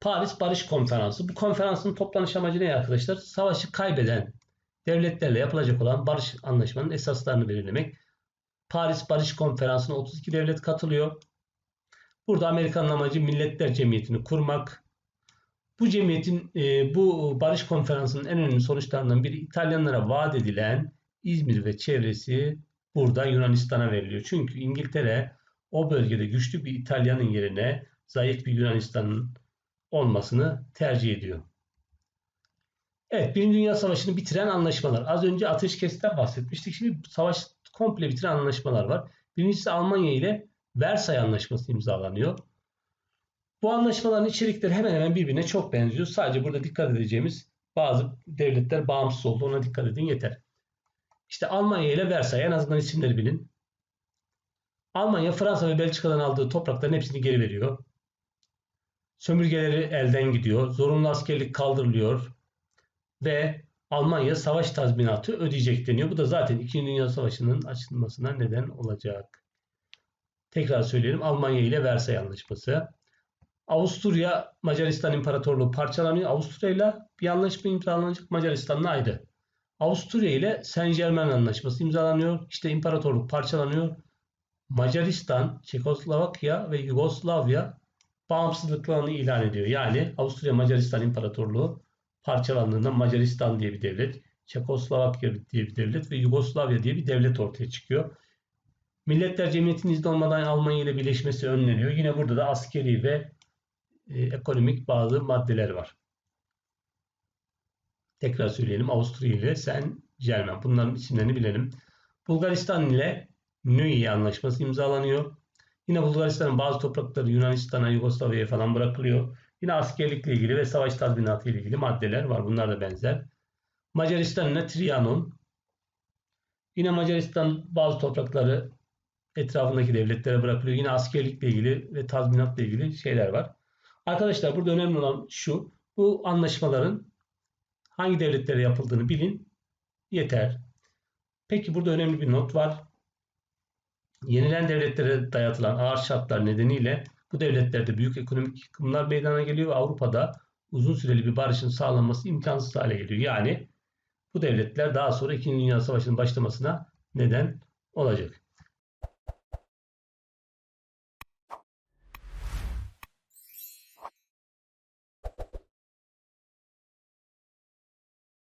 Paris Barış Konferansı. Bu konferansın toplanış amacı ne arkadaşlar? Savaşı kaybeden devletlerle yapılacak olan barış anlaşmanın esaslarını belirlemek. Paris Barış Konferansı'na 32 devlet katılıyor. Burada Amerika'nın amacı Milletler Cemiyeti'ni kurmak. Bu cemiyetin, e, bu barış konferansının en önemli sonuçlarından biri İtalyanlara vaat edilen İzmir ve çevresi burada Yunanistan'a veriliyor. Çünkü İngiltere o bölgede güçlü bir İtalyanın yerine zayıf bir Yunanistan'ın olmasını tercih ediyor. Evet, Birinci Dünya Savaşı'nı bitiren anlaşmalar. Az önce ateşkesten bahsetmiştik. Şimdi savaş komple bitiren anlaşmalar var. Birincisi Almanya ile Versay Anlaşması imzalanıyor. Bu anlaşmaların içerikleri hemen hemen birbirine çok benziyor. Sadece burada dikkat edeceğimiz bazı devletler bağımsız oldu. Ona dikkat edin yeter. İşte Almanya ile Versay en azından isimleri bilin. Almanya Fransa ve Belçika'dan aldığı toprakların hepsini geri veriyor. Sömürgeleri elden gidiyor. Zorunlu askerlik kaldırılıyor. Ve Almanya savaş tazminatı ödeyecek deniyor. Bu da zaten 2. Dünya Savaşı'nın açılmasına neden olacak. Tekrar söyleyelim. Almanya ile Versay Anlaşması. Avusturya Macaristan İmparatorluğu parçalanıyor. Avusturya ile bir anlaşma imzalanacak. Macaristan'la ayrı. Avusturya ile Saint Germain Anlaşması imzalanıyor. İşte imparatorluk parçalanıyor. Macaristan, Çekoslovakya ve Yugoslavya bağımsızlıklarını ilan ediyor. Yani Avusturya Macaristan İmparatorluğu parçalandığında Macaristan diye bir devlet, Çekoslovakya diye bir devlet ve Yugoslavya diye bir devlet ortaya çıkıyor. Milletler Cemiyeti'nin izni olmadan Almanya ile birleşmesi önleniyor. Yine burada da askeri ve e, ekonomik bazı maddeler var. Tekrar söyleyelim. Avusturya ile Sen Germain. Bunların isimlerini bilelim. Bulgaristan ile Nui Anlaşması imzalanıyor. Yine Bulgaristan'ın bazı toprakları Yunanistan'a, Yugoslavya'ya falan bırakılıyor. Yine askerlikle ilgili ve savaş tazminatı ile ilgili maddeler var. Bunlar da benzer. Macaristan ile Trianon. Yine Macaristan bazı toprakları etrafındaki devletlere bırakılıyor. Yine askerlikle ilgili ve tazminatla ilgili şeyler var. Arkadaşlar burada önemli olan şu. Bu anlaşmaların hangi devletlere yapıldığını bilin. Yeter. Peki burada önemli bir not var. Yenilen devletlere dayatılan ağır şartlar nedeniyle bu devletlerde büyük ekonomik yıkımlar meydana geliyor ve Avrupa'da uzun süreli bir barışın sağlanması imkansız hale geliyor. Yani bu devletler daha sonra 2. Dünya Savaşı'nın başlamasına neden olacak.